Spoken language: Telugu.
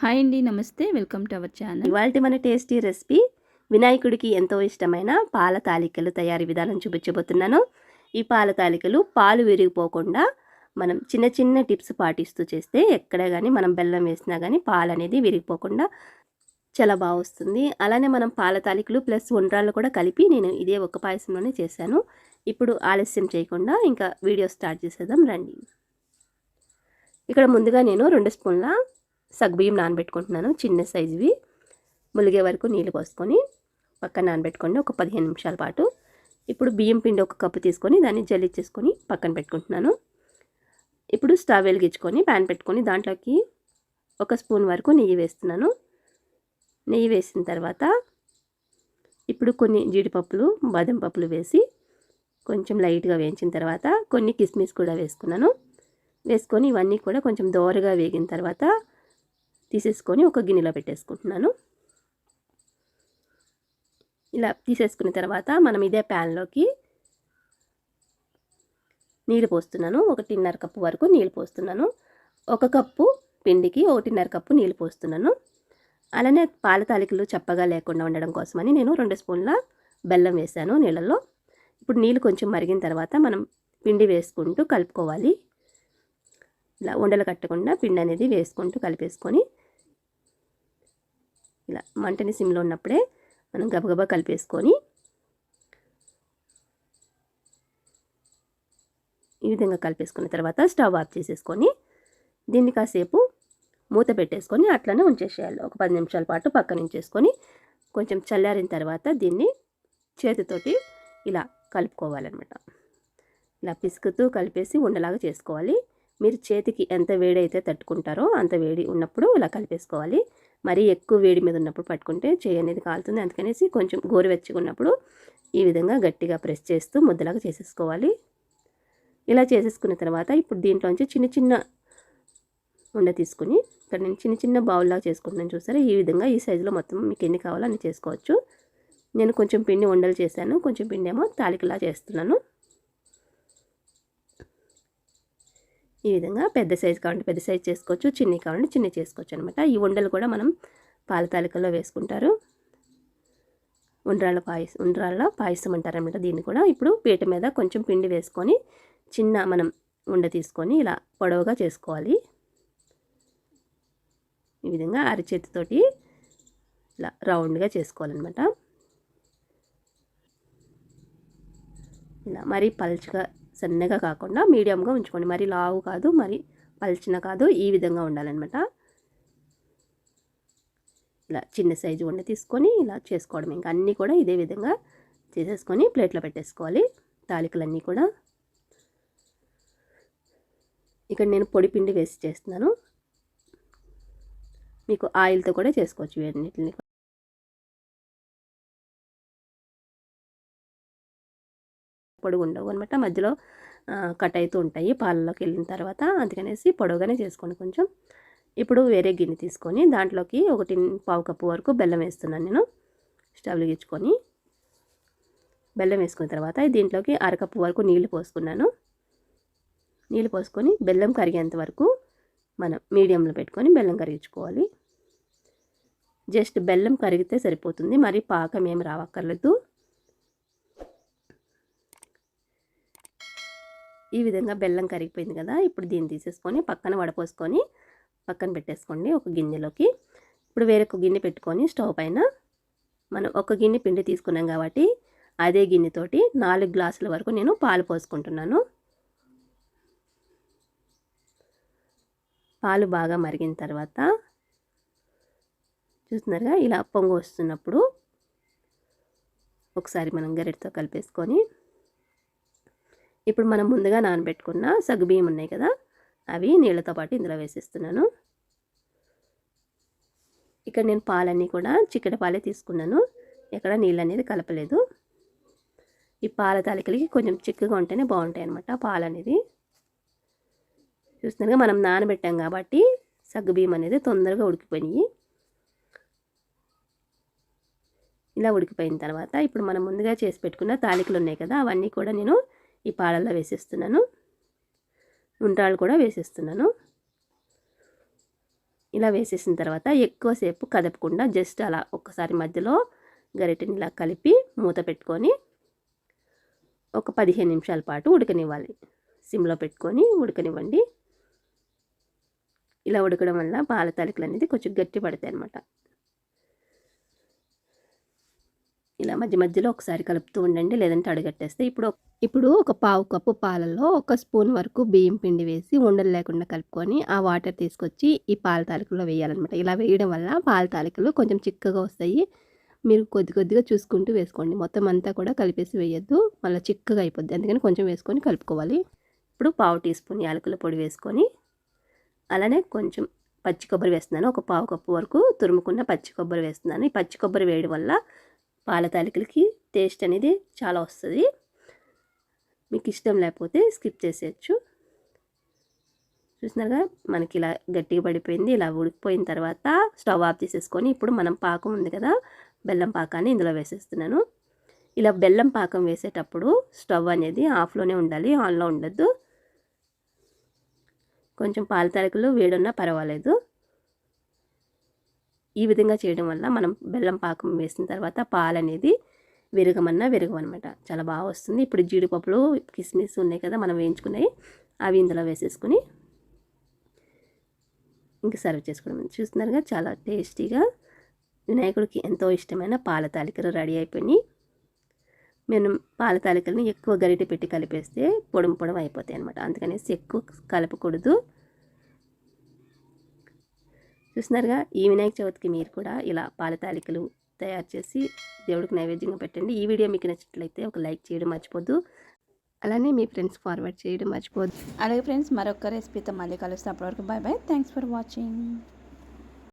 హాయ్ అండి నమస్తే. Welcome to our channel. ఇవాళ మన టేస్టీ రెసిపీ వినాయకుడికి ఎంతో ఇష్టమైన పాల తాలికలు తయారీ విధానం చూపించబోతున్నాను. ఈ పాల తాలికలు పాలు విరిగిపోకుండా మనం చిన్న చిన్న టిప్స్ పాటిస్తూ చేస్తే ఎక్కడ కానీ మనం బెల్లం వేసినా కానీ పాలు అనేది విరిగిపోకుండా చాలా బాగా వస్తుంది అలానే మనం పాల తాలికలు ప్లస్ ఉండ్రాళ్ళు కూడా కలిపి నేను ఇదే ఒక పాయసంలోనే చేశాను. ఇప్పుడు ఆలస్యం చేయకుండా ఇంకా వీడియో స్టార్ట్ చేసేద్దాం రండి. ఇక్కడ ముందుగా నేను రెండు స్పూన్ల సగ్గుబియ్యం నానబెట్టుకుంటున్నాను చిన్న సైజువి. ములిగే వరకు నీళ్ళు పోసుకొని పక్కన నానబెట్టుకోండి ఒక పదిహేను నిమిషాల పాటు. ఇప్పుడు బియ్యం పిండి ఒక కప్పు తీసుకొని దాన్ని జల్లిచ్చేసుకొని పక్కన పెట్టుకుంటున్నాను. ఇప్పుడు స్టవ్ వెలిగించుకొని ప్యాన్ పెట్టుకొని దాంట్లోకి ఒక స్పూన్ వరకు నెయ్యి వేస్తున్నాను. నెయ్యి వేసిన తర్వాత ఇప్పుడు కొన్ని జీడిపప్పులు బాదం పప్పులు వేసి కొంచెం లైట్గా వేయించిన తర్వాత కొన్ని కిస్మిస్ కూడా వేసుకున్నాను. వేసుకొని ఇవన్నీ కూడా కొంచెం దోరగా వేగిన తర్వాత తీసేసుకొని ఒక గిన్నెలో పెట్టేసుకుంటున్నాను. ఇలా తీసేసుకున్న తర్వాత మనం ఇదే ప్యాన్లోకి నీళ్ళు పోస్తున్నాను. ఒకటిన్నర కప్పు వరకు నీళ్ళు పోస్తున్నాను. ఒక కప్పు పిండికి ఒకటిన్నర కప్పు నీళ్ళు పోస్తున్నాను. అలానే పాల తాలికలు చప్పగా లేకుండా ఉండడం కోసమని నేను రెండు స్పూన్ల బెల్లం వేసాను నీళ్ళల్లో. ఇప్పుడు నీళ్ళు కొంచెం మరిగిన తర్వాత మనం పిండి వేసుకుంటూ కలుపుకోవాలి. ఇలా ఉండలు కట్టకుండా పిండి అనేది వేసుకుంటూ కలిపేసుకొని ఇలా మంటని సిమ్లో ఉన్నప్పుడే మనం గబగబా కలిపేసుకొని ఈ విధంగా కలిపేసుకున్న తర్వాత స్టవ్ ఆఫ్ చేసేసుకొని దీన్ని కాసేపు మూత పెట్టేసుకొని అట్లనే ఉంచేసేయాలి. ఒక పది నిమిషాల పాటు పక్కన ఉంచేసుకొని కొంచెం చల్లారిన తర్వాత దీన్ని చేతితోటి ఇలా కలుపుకోవాలన్నమాట. ఇలా పిసుకుతూ కలిపేసి ఉండలాగా చేసుకోవాలి. మీరు చేతికి ఎంత వేడి అయితే తట్టుకుంటారో అంత వేడి ఉన్నప్పుడు ఇలా కలిపేసుకోవాలి. మరీ ఎక్కువ వేడి మీద ఉన్నప్పుడు పట్టుకుంటే చేయి అనేది కాలుతుంది. అందుకనేసి కొంచెం గోరువెచ్చగా ఉన్నప్పుడు ఈ విధంగా గట్టిగా ప్రెస్ చేస్తూ ముద్దలాగా చేసేసుకోవాలి. ఇలా చేసేసుకున్న తర్వాత ఇప్పుడు దీంట్లోంచి చిన్న చిన్న ఉండ తీసుకుని ఇక్కడ నేను చిన్న చిన్న బౌల్లాగా చేసుకుంటున్నాను చూసారా? ఈ విధంగా ఈ సైజులో మొత్తం మీకు ఎన్ని కావాలో అన్ని చేసుకోవచ్చు. నేను కొంచెం పిండి ఉండలు చేశాను కొంచెం పిండి ఏమో తాలికలా చేస్తున్నాను. ఈ విధంగా పెద్ద సైజు కావాలంటే పెద్ద సైజు చేసుకోవచ్చు చిన్ని కావాలంటే చిన్న చేసుకోవచ్చు అనమాట ఈ ఉండలు కూడా మనం పాల తాలికల్లో వేసుకుంటారు. ఉండ్రాళ్ళ పాయసం ఉండ్రాళ్ళ పాయసం అంటారనమాట దీన్ని కూడా. ఇప్పుడు పీట మీద కొంచెం పిండి వేసుకొని చిన్న మనం ఉండ తీసుకొని ఇలా పొడవుగా చేసుకోవాలి. ఈ విధంగా అరచేతితోటి ఇలా రౌండ్గా చేసుకోవాలన్నమాట. ఇలా మరీ పల్చగా సన్నగా కాకుండా మీడియంగా ఉంచుకోండి. మరి లావు కాదు మరి పల్చిన కాదు ఈ విధంగా ఉండాలన్నమాట. ఇలా చిన్న సైజు వండి తీసుకొని ఇలా చేసుకోవడం. ఇంకా అన్నీ కూడా ఇదే విధంగా చేసేసుకొని ప్లేట్లో పెట్టేసుకోవాలి. తాలికలన్నీ కూడా. ఇక్కడ నేను పొడి పిండి వేసి చేస్తున్నాను. మీకు ఆయిల్తో కూడా చేసుకోవచ్చు వీటిని పొడుగు ఉండవు అనమాట మధ్యలో కట్ అవుతూ ఉంటాయి పాలలోకి వెళ్ళిన తర్వాత. అందుకనేసి పొడవుగానే చేసుకోండి కొంచెం. ఇప్పుడు వేరే గిన్నె తీసుకొని దాంట్లోకి ఒకటి పావు కప్పు వరకు బెల్లం వేస్తున్నాను నేను. స్టవ్ గిచ్చుకొని బెల్లం వేసుకున్న తర్వాత దీంట్లోకి అరకప్పు వరకు నీళ్ళు పోసుకున్నాను. నీళ్ళు పోసుకొని బెల్లం కరిగేంత వరకు మనం మీడియంలో పెట్టుకొని బెల్లం కరిగించుకోవాలి. జస్ట్ బెల్లం కరిగితే సరిపోతుంది. మరి పాకం ఏం రావక్కర్లేదు. ఈ విధంగా బెల్లం కరిగిపోయింది కదా ఇప్పుడు దీన్ని తీసేసుకొని పక్కన వడపోసుకొని పక్కన పెట్టేసుకోండి ఒక గిన్నెలోకి. ఇప్పుడు వేరొక గిన్నె పెట్టుకొని స్టవ్ పైన మనం ఒక గిన్నె పిండి తీసుకున్నాం కాబట్టి అదే గిన్నెతోటి నాలుగు గ్లాసుల వరకు నేను పాలు పోసుకుంటున్నాను. పాలు బాగా మరిగిన తర్వాత చూస్తున్నారుగా ఇలా పొంగు వస్తున్నప్పుడు ఒకసారి మనం గరిటతో కలిపేసుకొని ఇప్పుడు మనం ముందుగా నానబెట్టుకున్న సగ్గుబియ్యం ఉన్నాయి కదా అవి నీళ్ళతో పాటు ఇందులో వేసేస్తున్నాను. ఇక్కడ నేను పాలన్నీ కూడా చిక్కటి పాలే తీసుకున్నాను. ఎక్కడ నీళ్ళు అనేది కలపలేదు. ఈ పాల తాలికలకి కొంచెం చిక్కగా ఉంటేనే బాగుంటాయి అనమాట పాలు అనేది. చూస్తున్నారుగా మనం నానబెట్టాం కాబట్టి సగ్గుబియ్యం అనేది తొందరగా ఉడికిపోయినాయి. ఇలా ఉడికిపోయిన తర్వాత ఇప్పుడు మనం ముందుగా చేసి పెట్టుకున్న తాలికలు ఉన్నాయి కదా అవన్నీ కూడా నేను ఈ పాలల్లో వేసేస్తున్నాను. ఉంటాలు కూడా వేసేస్తున్నాను. ఇలా వేసేసిన తర్వాత ఎక్కువసేపు కదపకుండా జస్ట్ అలా ఒక్కసారి మధ్యలో గరిటెని ఇలా కలిపి మూత పెట్టుకొని ఒక పదిహేను నిమిషాల పాటు ఉడకనివ్వాలి. సిమ్లో పెట్టుకొని ఉడకనివ్వండి. ఇలా ఉడకడం వల్ల పాల తాలికలు అనేది కొంచెం గట్టి పడతాయి అన్నమాట ఇలా మధ్య మధ్యలో ఒకసారి కలుపుతూ ఉండండి లేదంటే అడుగట్టేస్తే. ఇప్పుడు ఇప్పుడు ఒక పావు కప్పు పాలలో ఒక స్పూన్ వరకు బియ్యం పిండి వేసి ఉండలు లేకుండా కలుపుకొని ఆ వాటర్ తీసుకొచ్చి ఈ పాల తాలికలో వేయాలన్నమాట. ఇలా వేయడం వల్ల పాల తాలికలు కొంచెం చిక్కగా వస్తాయి. మీరు కొద్ది కొద్దిగా చూసుకుంటూ వేసుకోండి. మొత్తం అంతా కూడా కలిపేసి వేయొద్దు. మళ్ళీ చిక్కగా అయిపోద్ది. అందుకని కొంచెం వేసుకొని కలుపుకోవాలి. ఇప్పుడు పావు టీ స్పూన్ యాలకుల పొడి వేసుకొని అలానే కొంచెం పచ్చి కొబ్బరి వేస్తున్నాను. ఒక పావు కప్పు వరకు తురుముకున్న పచ్చి కొబ్బరి వేస్తున్నాను. ఈ పచ్చి కొబ్బరి వేయడం వల్ల పాల తాలికలకి టేస్ట్ అనేది చాలా వస్తుంది. మీకు ఇష్టం లేకపోతే స్కిప్ చేసేయచ్చు. చూసినారుగా మనకి ఇలా గట్టిగా పడిపోయింది ఇలా ఉడికిపోయిన తర్వాత స్టవ్ ఆఫ్ చేసేసుకొని ఇప్పుడు మనం పాకం ఉంది కదా బెల్లం పాకాన్ని ఇందులో వేసేస్తున్నాను. ఇలా బెల్లం పాకం వేసేటప్పుడు స్టవ్ అనేది ఆఫ్లోనే ఉండాలి ఆన్లో ఉండద్దు. కొంచెం పాల తాలికలు వేడున్నా పర్వాలేదు. ఈ విధంగా చేయడం వల్ల మనం బెల్లం పాకం వేసిన తర్వాత పాలు అనేది విరగమన్నా విరగమనమాట చాలా బాగా వస్తుంది. ఇప్పుడు జీడిపప్పులు కిస్మిస్ ఉన్నాయి కదా మనం వేయించుకున్నాయి. అవి ఇందులో వేసేసుకుని ఇంకా సర్వ్ చేసుకోవడం చూస్తున్నారుగా చాలా టేస్టీగా వినాయకుడికి ఎంతో ఇష్టమైన పాల తాలికలు రెడీ అయిపోయినాయి. మేము పాల తాలికలను ఎక్కువ గరిటె పెట్టి కలిపేస్తే పొడం పొడం అయిపోతాయి అనమాట అందుకనేసి ఎక్కువ కలపకూడదు. చూస్తున్నారుగా? ఈ వినాయక చవితికి మీరు కూడా ఇలా పాల తాలికలు తయారు చేసి దేవుడికి నైవేద్యంగా పెట్టండి. ఈ వీడియో మీకు నచ్చినట్లయితే ఒక లైక్ చేయడం మర్చిపోద్దు. అలానే మీ ఫ్రెండ్స్ ఫార్వర్డ్ చేయడం మర్చిపోద్దు. అలాగే ఫ్రెండ్స్ మరొక రెసిపీతో మళ్ళీ కలుస్తాం. అప్పటివరకు bye bye thanks for watching.